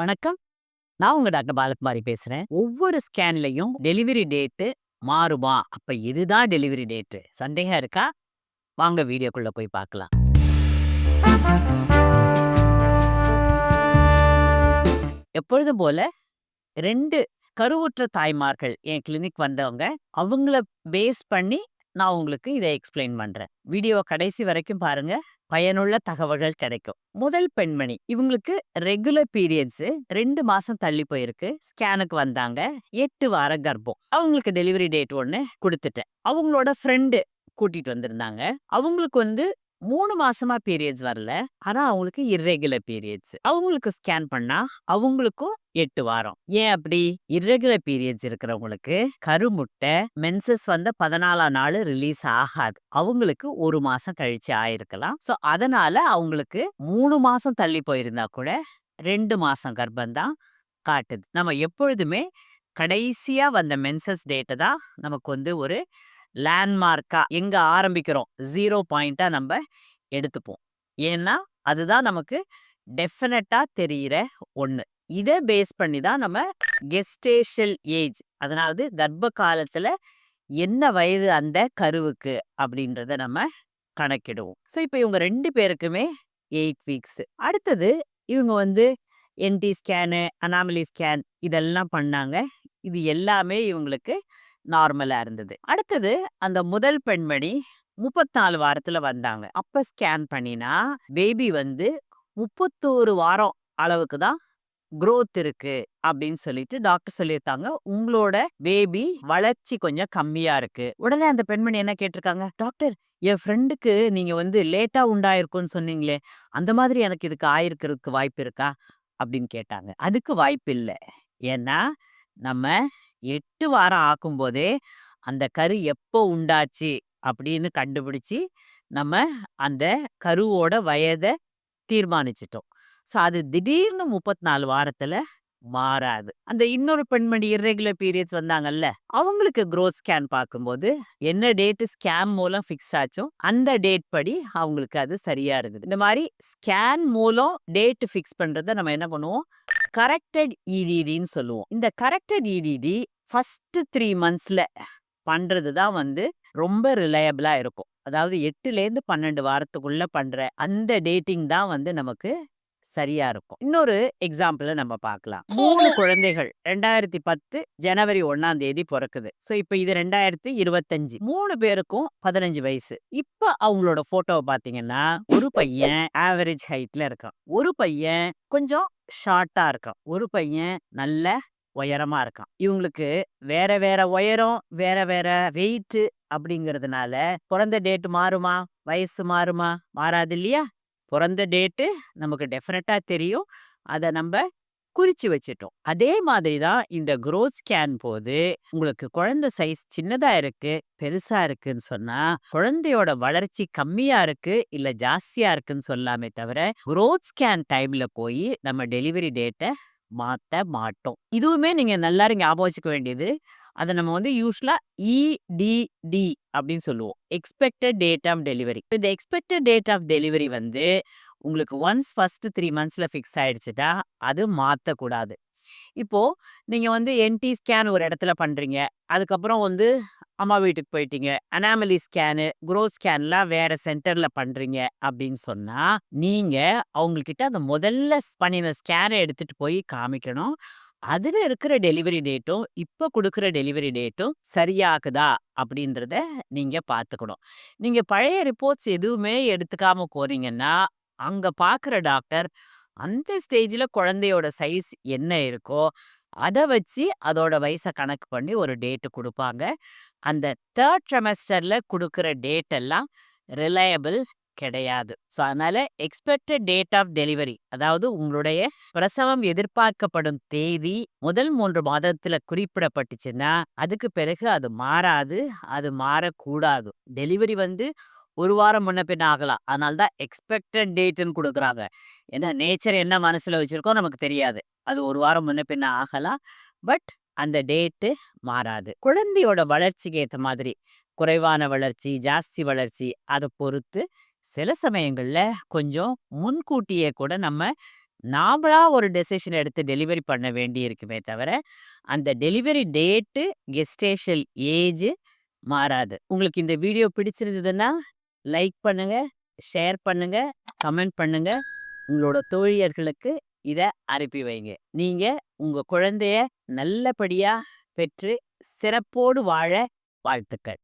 வணக்கம். நான் உங்க டாக்டர் பாலகுமாரி பேசுறேன். ஒவ்வொரு ஸ்கேன்லயும் டெலிவரி டேட்டு மாறுமா? அப்ப இதுதான் டெலிவரி டேட்டு. சந்தேகம் இருக்கா? வாங்க வீடியோக்குள்ள போய் பார்க்கலாம். எப்பொழுதும் போல ரெண்டு கருவுற்ற தாய்மார்கள் என் கிளினிக் வந்தவங்க. அவங்கள பேஸ் பண்ணி நான் உங்களுக்கு இதை எக்ஸ்பிளைன் பண்றேன். வீடியோ கடைசி வரைக்கும் பாருங்க. பயனுள்ள தகவல்கள் கிடைக்கும். முதல் பெண்மணி. இவங்களுக்கு ரெகுலர் பீரியட்ஸு ரெண்டு மாசம் தள்ளி போயிருக்கு. ஸ்கேனுக்கு வந்தாங்க. எட்டு வார கர்ப்பம். அவங்களுக்கு டெலிவரி டேட் ஒன்று குடுத்துட்டேன். அவங்களோட ஃப்ரெண்டு கூட்டிட்டு வந்திருந்தாங்க. அவங்களுக்கு வந்து மூணு மாசமா பீரியட்ஸ் வரல. ஆனா அவங்களுக்கு இர்ரெகுலர் பீரியட்ஸ். அவங்களுக்கு ஸ்கேன் பண்ணா அவங்களுக்கும் எட்டு வாரம். ஏன் அப்படி? இர்ரெகுலர் பீரியட்ஸ் இருக்கிறவங்களுக்கு கருமுட்டை மென்சஸ் வந்த 14ஆம் நாள் ரிலீஸ் ஆகாது. அவங்களுக்கு ஒரு மாசம் கழிச்சு ஆயிருக்கலாம். ஸோ அதனால அவங்களுக்கு மூணு மாசம் தள்ளி போயிருந்தா கூட ரெண்டு மாசம் கர்ப்பம் தான் காட்டுது. நம்ம எப்பொழுதுமே கடைசியா வந்த மென்சஸ் டேட்ட தான் நமக்கு வந்து ஒரு லேண்ட்மார்க்காக எங்கே ஆரம்பிக்கிறோம் ஜீரோ பாயிண்ட்டாக நம்ம எடுத்துப்போம். ஏன்னா, அதுதான் நமக்கு டெஃபினட்டாக தெரிகிற ஒன்று இதை பேஸ் பண்ணி தான் நம்ம கெஸ்டேஷல் ஏஜ் அதாவது கர்ப்ப காலத்தில் என்ன வயது அந்த கருவுக்கு அப்படின்றத நம்ம கணக்கிடுவோம். ஸோ இப்போ இவங்க ரெண்டு பேருக்குமே எயிட் வீக்ஸ். அடுத்தது இவங்க வந்து என்டி ஸ்கேனு, அனாமலி ஸ்கேன் இதெல்லாம் பண்ணாங்க. இது எல்லாமே இவங்களுக்கு நார்மலா இருந்தது. அடுத்தது அந்த முதல் பெண்மணி 34 வாரத்துல வந்தாங்க. அப்ப ஸ்கேன் பண்ணினா பேபி வந்து 31 வாரம் அளவுக்கு தான் குரோத் இருக்கு அப்படின்னு சொல்லிட்டு டாக்டர் சொல்லியிருக்காங்க. உங்களோட பேபி வளர்ச்சி கொஞ்சம் கம்மியா இருக்கு. உடனே அந்த பெண்மணி என்ன கேட்டிருக்காங்க? டாக்டர் என் ஃப்ரெண்டுக்கு நீங்க வந்து லேட்டா உண்டாயிருக்கும்னு சொன்னீங்களே, அந்த மாதிரி எனக்கு இதுக்கு ஆயிருக்கிறதுக்கு வாய்ப்பு இருக்கா? அப்படின்னு கேட்டாங்க. அதுக்கு வாய்ப்பு இல்லை ஏன்னா, நம்ம எட்டு வாரம் ஆக்கும்போதே அந்த கரு எப்போ உண்டாச்சு அப்படின்னு கண்டுபிடிச்சி நம்ம அந்த கருவோட வயதை தீர்மானிச்சுட்டோம். ஸோ அது திடீர்னு முப்பத்து நாலு வாரத்தில் மாறாது. அந்த இன்னொரு பெண்மணி இர்ரெகுலர் பீரியட்ஸ் வந்தாங்கல்ல, அவங்களுக்கு க்ரோத் ஸ்கேன் பார்க்கும்போது என்ன டேட்டு ஸ்கேன் மூலம் ஃபிக்ஸ் ஆச்சோ, அந்த டேட் படி அவங்களுக்கு அது சரியா இருந்தது. இந்த மாதிரி ஸ்கேன் மூலம் டேட் ஃபிக்ஸ் பண்ணுறத நம்ம என்ன பண்ணுவோம்? கரெக்டட் இடிடின்னு சொல்லுவோம். இந்த கரெக்டட் இடிடி ஃபர்ஸ்ட் த்ரீ மந்த்ஸ்ல பண்றது தான் வந்து ரொம்ப ரிலையபிளா இருக்கும். அதாவது 8லேருந்து 12 வாரத்துக்குள்ள பண்ற அந்த டேட்டிங் தான் வந்து நமக்கு சரியா இருக்கும். இன்னொரு எக்ஸாம்பிள நம்ம பார்க்கலாம். 3 குழந்தைகள் 2010 ஜனவரி 1ஆம் தேதி பொறக்குது. ஸோ இப்ப இது 2025 3 பேருக்கும் 15 வயசு. இப்ப அவங்களோட ஃபோட்டோவ பார்த்தீங்கன்னா, ஒரு பையன் ஆவரேஜ் ஹைட்ல இருக்கான். ஒரு பையன் கொஞ்சம் ஷார்ட்டா இருக்கான். ஒரு பையன் நல்ல உயரமா இருக்கான். இவங்களுக்கு வேற வேற உயரம், வேற வேற வெயிட் அப்படிங்கிறதுனால பொறந்த டேட் மாறுமா? வயசு மாறுமா? மாறாது இல்லையா? பொறந்த டேட்டு நமக்கு டெஃபினட்டாக தெரியும். அத நம்ம குறிச்சு வச்சுட்டோம். அதே மாதிரி தான் இந்த குரோத் ஸ்கேன் போது உங்களுக்கு குழந்தை சைஸ் சின்னதா இருக்கு, பெருசா இருக்குன்னு சொன்னா, குழந்தையோட வளர்ச்சி கம்மியா இருக்கு, இல்ல ஜாஸ்தியா இருக்குன்னு சொல்லாமே தவிர, குரோத் ஸ்கேன் டைம்ல போயி நம்ம டெலிவரி டேட்ட மாத்த மாட்டோம். இதுவுமே நீங்க நல்லா ஞாபகம் வச்சுக்க வேண்டியது, அதை நம்ம வந்து யூஸ்வலாக இடிடி அப்படின்னு சொல்லுவோம். Expected date of delivery. இந்த எக்ஸ்பெக்டட் டேட் ஆஃப் டெலிவரி வந்து உங்களுக்கு ஒன்ஸ் ஃபர்ஸ்ட் 3 மந்த்ஸ்ல ஃபிக்ஸ் ஆயிடுச்சுட்டா, அது மாற்றக்கூடாது இப்போ நீங்க வந்து என்டி ஸ்கேன் ஒரு இடத்துல பண்றீங்க. அதுக்கப்புறம் வந்து அம்மா வீட்டுக்கு போயிட்டீங்க. அனாமலி ஸ்கேனு, குரோத் ஸ்கேன்லாம் வேற சென்டர்ல பண்றீங்க அப்படின்னு சொன்னா, நீங்க அவங்ககிட்ட அந்த முதல்ல பண்ணின ஸ்கேனை எடுத்துட்டு போய் காமிக்கணும். அதுல இருக்கிற டெலிவரி டேட்டும், இப்ப குடுக்குற டெலிவரி டேட்டும் சரியாகுதா அப்படின்றத நீங்க பார்த்துக்கணும். நீங்க பழைய ரிப்போர்ட்ஸ் எதுவுமே எடுத்துக்காம போறீங்கன்னா, அங்க பார்க்குற டாக்டர் அந்த ஸ்டேஜ்ல குழந்தையோட சைஸ் என்ன இருக்கோ, அத வச்சு அதோட வயச கணக்கு பண்ணி ஒரு டேட் குடுப்பாங்க. அந்த 3 ட்ரைமஸ்டர்ல குடுக்குற டேட் எல்லாம் ரிலையபிள் கிடையாது. ஸோ அதனால எக்ஸ்பெக்டட் டேட் ஆஃப் டெலிவரி அதாவது உங்களுடைய பிரசவம் எதிர்பார்க்கப்படும் தேதி முதல் மூன்று மாதத்துல குறிப்பிடப்பட்டுச்சுன்னா, அதுக்கு பிறகு அது மாறாது. அது மாறக்கூடாது. டெலிவரி வந்து ஒரு வாரம் முன்ன பின்ன ஆகலாம். அதனால தான் எக்ஸ்பெக்டட் டேட்டுன்னு கொடுக்குறாங்க ஏன்னா நேச்சர் என்ன மனசில் வச்சிருக்கோ நமக்கு தெரியாது. அது ஒரு வாரம் முன்ன பின்ன ஆகலாம். பட் அந்த டேட்டு மாறாது. குழந்தையோட வளர்ச்சிக்கு ஏற்ற மாதிரி குறைவான வளர்ச்சி, ஜாஸ்தி வளர்ச்சி அதை பொறுத்து சில சமயங்கள்ல கொஞ்சம் முன்கூட்டியே கூட நம்ம நாமளா ஒரு டெசிஷன் எடுத்து டெலிவரி பண்ண வேண்டி இருக்குமே தவிர, அந்த டெலிவரி டேட்டு, கெஸ்டேஷன் ஏஜ் மாறாது. உங்களுக்கு இந்த வீடியோ பிடிச்சிருந்ததுன்னா, லைக் பண்ணுங்க, ஷேர் பண்ணுங்க, கமெண்ட் பண்ணுங்க. உங்களோட தோழியர்களுக்கு இதை அனுப்பி வைங்க. நீங்க உங்க குழந்தைய நல்லபடியா பெற்று சிறப்போடு வாழ வாழ்த்துக்கள்.